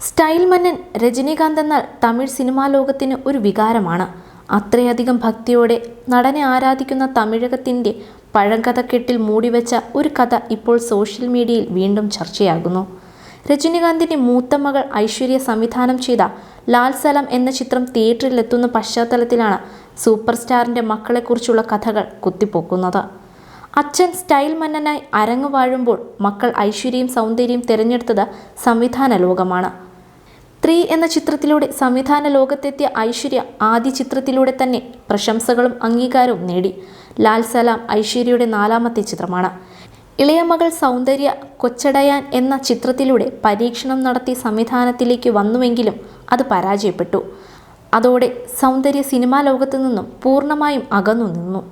Style മന്നൻ രജനീകാന്ത് എന്നാൽ Tamil cinema ലോകത്തിന് ഒരു വികാരമാണ്. അത്രയധികം ഭക്തിയോടെ നടനെ ആരാധിക്കുന്ന തമിഴകത്തിന്റെ പഴങ്കഥക്കെട്ടിൽ മൂടിവെച്ച ഒരു കഥ ഇപ്പോൾ സോഷ്യൽ മീഡിയയിൽ വീണ്ടും ചർച്ചയാകുന്നു. രജനീകാന്തിന്റെ മൂത്ത മകൾ ഐശ്വര്യ സംവിധാനം ചെയ്ത ലാൽ സലം എന്ന ചിത്രം തിയേറ്ററിലെത്തുന്ന പശ്ചാത്തലത്തിലാണ് സൂപ്പർ സ്റ്റാറിന്റെ മക്കളെക്കുറിച്ചുള്ള കഥകൾ കുത്തിപ്പൊക്കുന്നത്. അച്ഛൻ സ്റ്റൈൽ മന്നനായി അരങ്ങു വാഴുമ്പോൾ മക്കൾ ഐശ്വര്യയും സൗന്ദര്യവും തിരഞ്ഞെടുത്തത് സംവിധാന ലോകമാണ് ത്രീ എന്ന ചിത്രത്തിലൂടെ സംവിധാന ലോകത്തെത്തിയ ഐശ്വര്യ ആദ്യ ചിത്രത്തിലൂടെ തന്നെ പ്രശംസകളും അംഗീകാരവും നേടി. ലാൽ സലാം ഐശ്വര്യയുടെ നാലാമത്തെ ചിത്രമാണ്. ഇളയ മകൾ സൗന്ദര്യ കൊച്ചടയാൻ എന്ന ചിത്രത്തിലൂടെ പരീക്ഷണം നടത്തി സംവിധാനത്തിലേക്ക് വന്നുവെങ്കിലും അത് പരാജയപ്പെട്ടു. അതോടെ സൗന്ദര്യ സിനിമാ ലോകത്തു നിന്നും പൂർണമായും അകന്നു നിന്നു.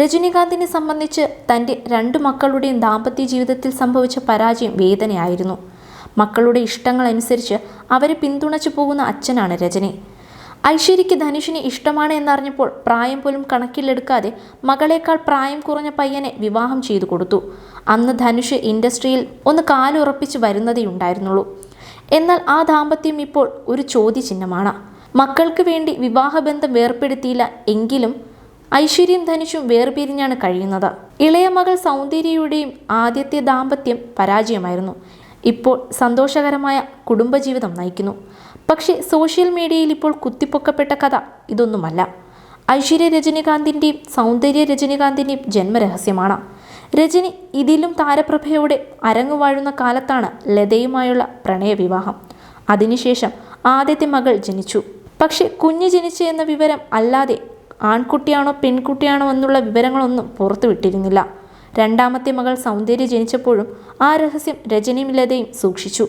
രജനീകാന്തിനെ സംബന്ധിച്ച് തന്റെ രണ്ടു മക്കളുടെയും ദാമ്പത്യ ജീവിതത്തിൽ സംഭവിച്ച പരാജയം വേദനയായിരുന്നു. മക്കളുടെ ഇഷ്ടങ്ങൾ അനുസരിച്ച് അവരെ പിന്തുണച്ചു പോകുന്ന അച്ഛനാണ് രജനി. ഐശ്വര്യയ്ക്ക് ധനുഷിനെ ഇഷ്ടമാണ് എന്നറിഞ്ഞപ്പോൾ പ്രായം പോലും കണക്കിലെടുക്കാതെ മകളേക്കാൾ പ്രായം കുറഞ്ഞ പയ്യനെ വിവാഹം ചെയ്തു കൊടുത്തു. അന്ന് ധനുഷ് ഇൻഡസ്ട്രിയിൽ ഒന്ന് കാലുറപ്പിച്ച് വരുന്നതേ ഉണ്ടായിരുന്നുള്ളൂ. എന്നാൽ ആ ദാമ്പത്യം ഇപ്പോൾ ഒരു ചോദ്യചിഹ്നമാണ്. മക്കൾക്ക് വേണ്ടി വിവാഹബന്ധം വേർപ്പെടുത്തിയില്ല എങ്കിലും ഐശ്വര്യം ധനുഷും വേർപിരിഞ്ഞാണ് കഴിയുന്നത്. ഇളയ മകൾ സൗന്ദര്യയുടെയും ആദ്യത്തെ ദാമ്പത്യം പരാജയമായിരുന്നു. ഇപ്പോൾ സന്തോഷകരമായ കുടുംബജീവിതം നയിക്കുന്നു. പക്ഷേ സോഷ്യൽ മീഡിയയിൽ ഇപ്പോൾ കുത്തിപ്പൊക്കപ്പെട്ട കഥ ഇതൊന്നുമല്ല. ഐശ്വര്യ രജനീകാന്തിന്റെയും സൗന്ദര്യ രജനീകാന്തിന്റെയും ജന്മരഹസ്യമാണ്. രജനി ഇതിലും താരപ്രഭയോടെ അരങ്ങുവാഴുന്ന കാലത്താണ് ലതയുമായുള്ള പ്രണയവിവാഹം. അതിനുശേഷം ആദ്യത്തെ മകൾ ജനിച്ചു. പക്ഷേ കുഞ്ഞ് ജനിച്ചു എന്ന വിവരം അല്ലാതെ ആൺകുട്ടിയാണോ പെൺകുട്ടിയാണോ എന്നുള്ള വിവരങ്ങളൊന്നും പുറത്തുവിട്ടിരുന്നില്ല. രണ്ടാമത്തെ മകൾ സൗന്ദര്യ ജനിച്ചപ്പോഴും ആ രഹസ്യം രജനിയും സൂക്ഷിച്ചു.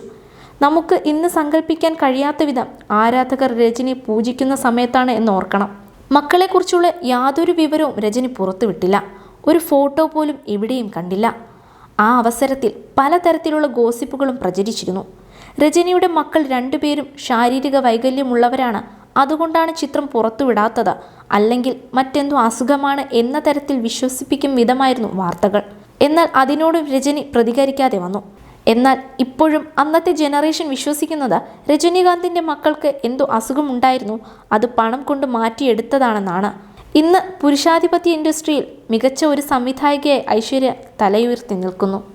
നമുക്ക് ഇന്ന് സങ്കല്പിക്കാൻ കഴിയാത്ത വിധം ആരാധകർ രജനി പൂജിക്കുന്ന സമയത്താണ് എന്ന് ഓർക്കണം. മക്കളെക്കുറിച്ചുള്ള യാതൊരു വിവരവും രജനി പുറത്തുവിട്ടില്ല. ഒരു ഫോട്ടോ പോലും എവിടെയും കണ്ടില്ല. ആ അവസരത്തിൽ പലതരത്തിലുള്ള ഗോസിപ്പുകളും പ്രചരിച്ചിരുന്നു. രജനിയുടെ മക്കൾ രണ്ടുപേരും ശാരീരിക വൈകല്യമുള്ളവരാണ് അതുകൊണ്ടാണ് ചിത്രം പുറത്തുവിടാത്തത് അല്ലെങ്കിൽ മറ്റെന്തോ അസുഖമാണ് എന്ന തരത്തിൽ വിശ്വസിപ്പിക്കും വിധമായിരുന്നു വാർത്തകൾ. എന്നാൽ അതിനോട് രജനി പ്രതികരിക്കാതെ വന്നു. എന്നാൽ ഇപ്പോഴും അന്നത്തെ ജനറേഷൻ വിശ്വസിക്കുന്നത് രജനീകാന്തിന്റെ മക്കൾക്ക് എന്തോ അസുഖമുണ്ടായിരുന്നു അത് പണം കൊണ്ട് മാറ്റിയെടുത്തതാണെന്നാണ്. ഇന്ന് പുരുഷാധിപത്യ ഇൻഡസ്ട്രിയിൽ മികച്ച ഒരു സംവിധായികയായി ഐശ്വര്യ തലയുയർത്തി നിൽക്കുന്നു.